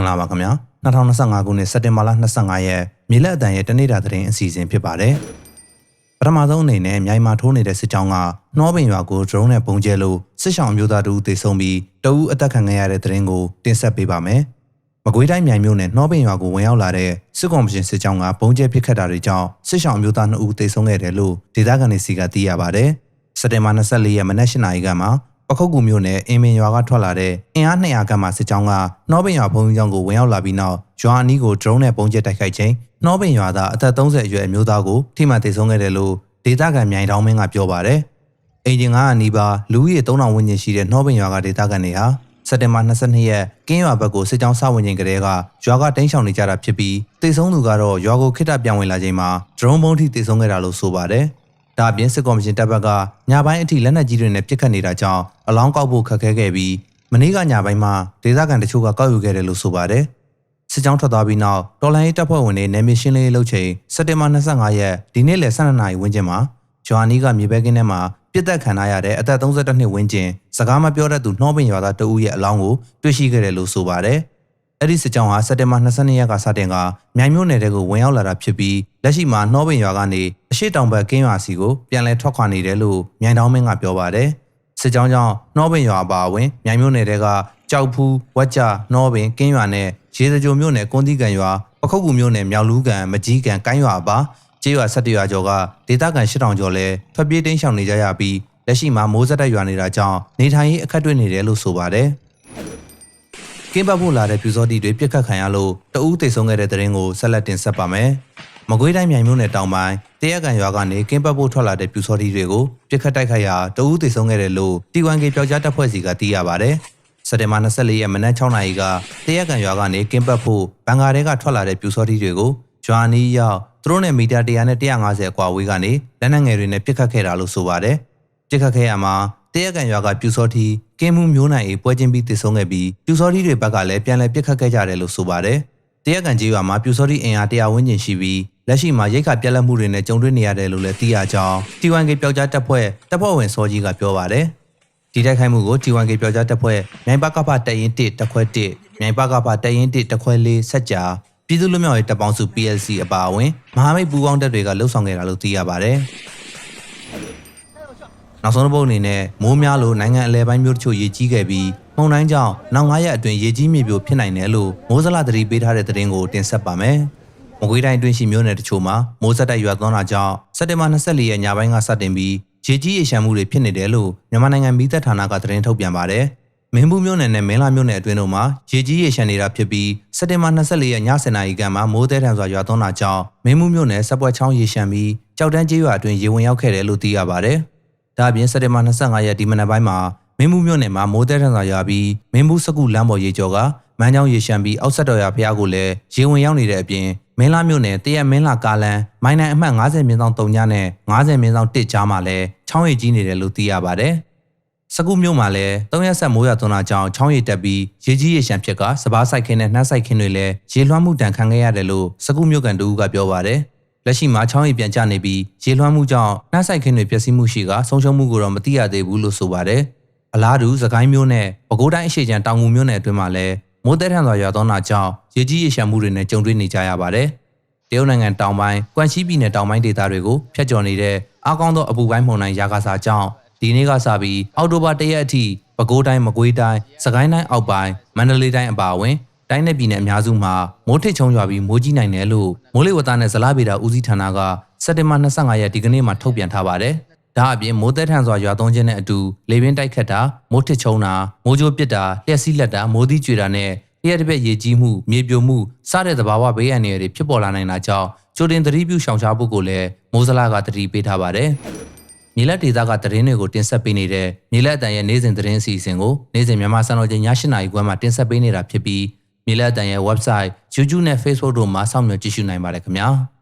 င်္ဂလာပါခင်ဗျာ2025ခုနှစ်စက်တင်ဘာလ25ရက်မြေလက်အတန်ရဲ့တနေ့တာသတင်းအစီအစဉ်ဖြစ်ပါတယ်ပထမဆုံးအနေနဲ့မြိုင်မာထိုးနေတဲ့စစ်ကြောင်းကနှောပင်ရွာကို drone နဲ့ပုံကျဲလို့စစ်ဆောင်မျိုးသားတို့တေဆုံးပြီးတအူးအသက်ခံခဲ့ရတဲ့သတင်းကိုတင်ဆက်ပေးပါမယ်မကွေးတိုင်းမြိုင်မြို့နယ်နှောပင်ရွာကိုဝင်ရောက်လာတဲ့စစ်ကောင်ရှင်စစ်ကြောင်းကပုံကျဲပစ်ခတ်တာတွေကြောင့်စစ်ဆောင်မျိုးသား2ဦးတေဆုံးခဲ့တယ်လို့ဒေသခံတွေစီကသိရပါတယ်စက်တင်ဘာ24ရက်မနက်၈နာရီကမှ ပခုတ်ကူမြို့နယ်အင်းမင်ရွာကထွက်လာတဲ့အင်အား200ခန့်မှစစ်ကြောင်းကနှောပင်ရွာဘုံကျောင်းကိုဝင်ရောက်လာပြီးနောက်ရွာအနီးကို drone နဲ့ပုံကျဲတိုက်ခိုက်ချိန်နှောပင်ရွာသားအသက်30အရွယ်အမျိုးသားကိုထိမှန်သေဆုံးခဲ့တယ်လို့ဒေသခံမြိုင်တောင်မင်းကပြောပါတယ်။အင်ဂျင်ကအနီးပါလူဦးရေ3000ဝန်းကျင်ရှိတဲ့နှောပင်ရွာကဒေသခံတွေဟာစက်တင်ဘာ22ရက်ကင်းရွာဘက်ကိုစစ်ကြောင်းစဝင်ချိန်ကလေးကရွာကတင်းရှောင်နေကြတာဖြစ်ပြီးတေဆုံးသူကတော့ရွာကိုခိတ္တပြောင်းဝင်လာချိန်မှာ drone ဘုံထိတေဆုံးခဲ့တာလို့ဆိုပါတယ်။ ဒါအပြင်စစ်ကော်မရှင်တပ်ဘက်ကညပိုင်းအထိလက်နက်ကြီးတွေနဲ့ပစ်ခတ်နေတာကြောင့်အလောင်းကောက်ဖို့ခက်ခဲခဲ့ပြီးမနေ့ကညပိုင်းမှာဒေသခံတချို့ကကောက်ယူခဲ့တယ်လို့ဆိုပါတယ်။စစ်ကြောင်းထွက်သွားပြီးနောက်တော်လိုင်းရေးတပ်ဖွဲ့ဝင်တွေနယ်မြေရှင်းလင်းရေးလုပ်ချိန်စက်တင်ဘာ25ရက်ဒီနေ့လယ်12နာရီဝန်းကျင်မှာဂျွာနီကမြေပဲကင်းထဲမှာပြစ်တက်ခံရတဲ့အသက်32နှစ်ဝန်းကျင်စကားမပြောတတ်သူနှောပင်ရွာသားတဦးရဲ့အလောင်းကိုတွေ့ရှိခဲ့တယ်လို့ဆိုပါတယ်။အဲ့ဒီစစ်ကြောင်းဟာစက်တင်ဘာ22ရက်ကစတင်ကမြိုင်မြို့နယ်တဲကိုဝင်ရောက်လာတာဖြစ်ပြီးလက်ရှိမှာနှောပင်ရွာကနေ အရှိတောင်ဘက်ကင်းရွာစီကိုပြန်လည်ထွက်ခွာနေတယ်လို့မြိုင်တောင်မင်းကပြောပါတယ်။စစ်ကြောင်းကြောင့်နှောပင်ရွာအပါအဝင်မြိုင်မြို့နယ်တဲကကြောက်ဖူးဝက်ကြနှောပင်ကင်းရွာနဲ့ရေစကြိုမြို့နယ်ကွန်တီကန်ရွာပခုတ်ကူမြို့နယ်မြောက်လူးကန်မကြီးကန်ကိုင်းရွာအပါကျေးရွာ၁၁ရွာကျော်ကဒေသခံ၈000ကျော်လဲထွက်ပြေးတိမ်းရှောင်နေကြရပြီးလက်ရှိမှာမိုးစက်တက်ရွာနေတာကြောင့်နေထိုင်ရေးအခက်တွေ့နေတယ်လို့ဆိုပါတယ်။ကင်းပတ်ဖို့လာတဲ့ပြူစောတိတွေပြစ်ခတ်ခံရလို့တအူးတိတ်ဆုံးခဲ့တဲ့တဲ့ရင်ကိုဆက်လက်တင်ဆက်ပါမယ်။မကွေးတိုင်းမြိုင်မြို့နယ်တောင်ပိုင်း တရက်ကန်ရွာကနေကင်းပတ်ဖို့ထွက်လာတဲ့ပြူစောတိတွေကိုပြစ်ခတ်တိုက်ခိုက်ရာတအူးတိတ်ဆုံးခဲ့တယ်လို့တီဝန်ကေပျောက်ကြားတပ်ဖွဲ့စီကသိရပါတယ်။စက်တင်ဘာ24ရက်မနက်6နာရီကတရက်ကန်ရွာကနေကင်းပတ်ဖို့ဘန်ကာတဲကထွက်လာတဲ့ပြူစောတိတွေကိုရွာနီးရောက်သူတို့နဲ့မီတာ100နဲ့150အကွာဝေးကနေလက်နက်ငယ်တွေနဲ့ပစ်ခတ်ခဲ့တာလို့ဆိုပါတယ်။ပစ်ခတ်ခဲ့ရမှာတရက်ကန်ရွာကပြူစောတီကင်းမှုမျိုးနိုင်အေးပွဲချင်းပြီးတည်ဆုံးခဲ့ပြီးပြူစောတီတွေဘက်ကလည်းပြန်လည်ပစ်ခတ်ခဲ့ကြတယ်လို့ဆိုပါတယ်။တရက်ကန်ကြီးရွာမှာပြူစောတီအင်အား100ဝန်းကျင်ရှိပြီး လက်ရှိမှာရိတ်ခါပြက်လက်မှုတွေနဲ့ကြုံတွေ့နေရတယ်လို့လည်းသိရကြောင်း T1K ပျောက်ကြားတပ်ဖွဲ့တပ်ဖွဲ့ဝင်စောကြီးကပြောပါတယ်။ဒီတိုက်ခိုက်မှုကို T1K ပျောက်ကြားတပ်ဖွဲ့မြိုင်ပကဖတရင်1တပ်ခွဲ1မြိုင်ပကဖတရင်1တပ်ခွဲ4ဆက်ကြာပြည်သူ့လူမျိုးရေးတပ်ပေါင်းစု PLC အပါအဝင်မဟာမိတ်ပူးပေါင်းတပ်တွေကလှုပ်ဆောင်ခဲ့တာလို့သိရပါတယ်။နောက်ဆုံးတစ်ပုတ်အနေနဲ့မိုးများလို့နိုင်ငံအလဲပိုင်းမျိုးတချို့ရေကြီးခဲ့ပြီးမှုန်တိုင်းကြောင့်နောက်9ရက်အတွင်းရေကြီးမြေပြိုဖြစ်နိုင်တယ်လို့မိုးစလသတိပေးထားတဲ့သတင်းကိုတင်ဆက်ပါမယ်။ မကွေးတိုင်းအတွင်းရှိမြို့နယ်တချို့မှာမိုးဆက်တိုက်ရွာသွန်းတာကြောင့်စက်တင်ဘာ24ရက်ညပိုင်းကစတင်ပြီးရေကြီးရေရှမ်းမှုတွေဖြစ်နေတယ်လို့မြန်မာနိုင်ငံမီးတပ်ဌာနကသတင်းထုတ်ပြန်ပါတယ်။မင်းဘူးမြို့နယ်နဲ့မင်းလာမြို့နယ်အတွင်းတို့မှာရေကြီးရေရှမ်းနေတာဖြစ်ပြီးစက်တင်ဘာ24ရက်ည7:00နာရီခန့်မှာမိုးသည်ထန်စွာရွာသွန်းတာကြောင့်မင်းဘူးမြို့နယ်စက်ပွဲချောင်းရေရှမ်းပြီးကြောက်တန်းကျေးရွာအတွင်းရေဝင်ရောက်ခဲ့တယ်လို့သိရပါတယ်။ဒါအပြင်စက်တင်ဘာ25ရက်ဒီမနက်ပိုင်းမှာမင်းဘူးမြို့နယ်မှာမိုးသည်ထန်စွာရွာပြီးမင်းဘူးစကုလမ်းပေါ်ရေကျော်က မန်းချောင်းရေရှမ်းပြီးအောက်ဆက်တော်ရွာဖျားကိုလည်းရေဝင်ရောက်နေတဲ့အပြင်မင်းလာမြို့နယ်တရက်မင်းလာကားလန်မိုင်းနိုင်အမှတ်90မြင်းဆောင်3ညနဲ့90မြင်းဆောင်1ကြားမှာလည်းချောင်းရည်ကြီးနေတယ်လို့သိရပါတယ်။စကုမြို့မှာလည်း၃ရက်ဆက်မိုးရွာသွန်းတာကြောင့်ချောင်းရည်တက်ပြီးရေကြီးရေရှမ်းဖြစ်ကစပားဆိုင်ခင်းနဲ့နှမ်းဆိုင်ခင်းတွေလည်းရေလွှမ်းမှုတန်ခံခဲ့ရတယ်လို့စကုမြို့ကန်တူကပြောပါတယ်။လက်ရှိမှာချောင်းရည်ပြန်ကျနေပြီးရေလွှမ်းမှုကြောင့်နှမ်းဆိုင်ခင်းတွေပျက်စီးမှုရှိကဆုံးရှုံးမှုကိုတော့မသိရသေးဘူးလို့ဆိုပါတယ်။အလားတူသခိုင်းမြို့နဲ့ပဲခူးတိုင်းအရှိချံတောင်ငူမြို့နယ်အတွင်းမှာလည်း မိုးတဲထန်စွာရွာသွန်းတာကြောင့်ရေကြီးရေရှမ်းမှုတွေနဲ့ကြုံတွေ့နေကြရပါတယ်။တရုတ်နိုင်ငံတောင်ပိုင်းကွမ်ချီပြည်နယ်တောင်ပိုင်းဒေသတွေကိုဖျက်ကျော်နေတဲ့အားကောင်းသောအပူပိုင်းမုန်တိုင်းရာဂါစာကြောင့်ဒီနေ့ကစပြီးအောက်တိုဘာ၁ရက်အထိပဲခူးတိုင်းမကွေးတိုင်းစကိုင်းတိုင်းအောက်ပိုင်းမန္တလေးတိုင်းအပါအဝင်တိုင်းနယ်ပြည်နယ်အများစုမှာမိုးထစ်ချုံရွာပြီးမိုးကြီးနိုင်တယ်လို့မိုးလေဝသနဲ့ဇလဗေဒဦးစီးဌာနကစက်တင်ဘာ25ရက်ဒီကနေ့မှထုတ်ပြန်ထားပါတယ်။ ဒါအပြင်မိုးသက်ထန်စွာရွာသွန်းခြင်းနဲ့အတူလေပင်တိုက်ခတ်တာမိုးထစ်ချုံတာမိုးကြိုးပစ်တာလျှက်စီးလက်တာမိုးသီးကြွေတာနဲ့လျှက်တစ်ပက်ရေကြီးမှုမြေပြိုမှုစတဲ့သဘာဝဘေးအန္တရာယ်တွေဖြစ်ပေါ်လာနိုင်တာကြောင့်ကြိုတင်သတိပြုရှောင်ရှားဖို့ကိုလည်းမိုးစလာကသတိပေးထားပါတယ်။မြေလက်ဒေသကသတင်းတွေကိုတင်ဆက်ပေးနေတဲ့မြေလက်အတန်ရဲ့နေ့စဉ်သတင်းအစီအစဉ်ကိုနေ့စဉ်မြန်မာစံတော်ချိန်ည8:00နာရီခွဲမှာတင်ဆက်ပေးနေတာဖြစ်ပြီးမြေလက်အတန်ရဲ့ website, YouTube နဲ့ Facebook တို့မှာစောင့်မျှော်ကြည့်ရှုနိုင်ပါတယ်ခင်ဗျာ။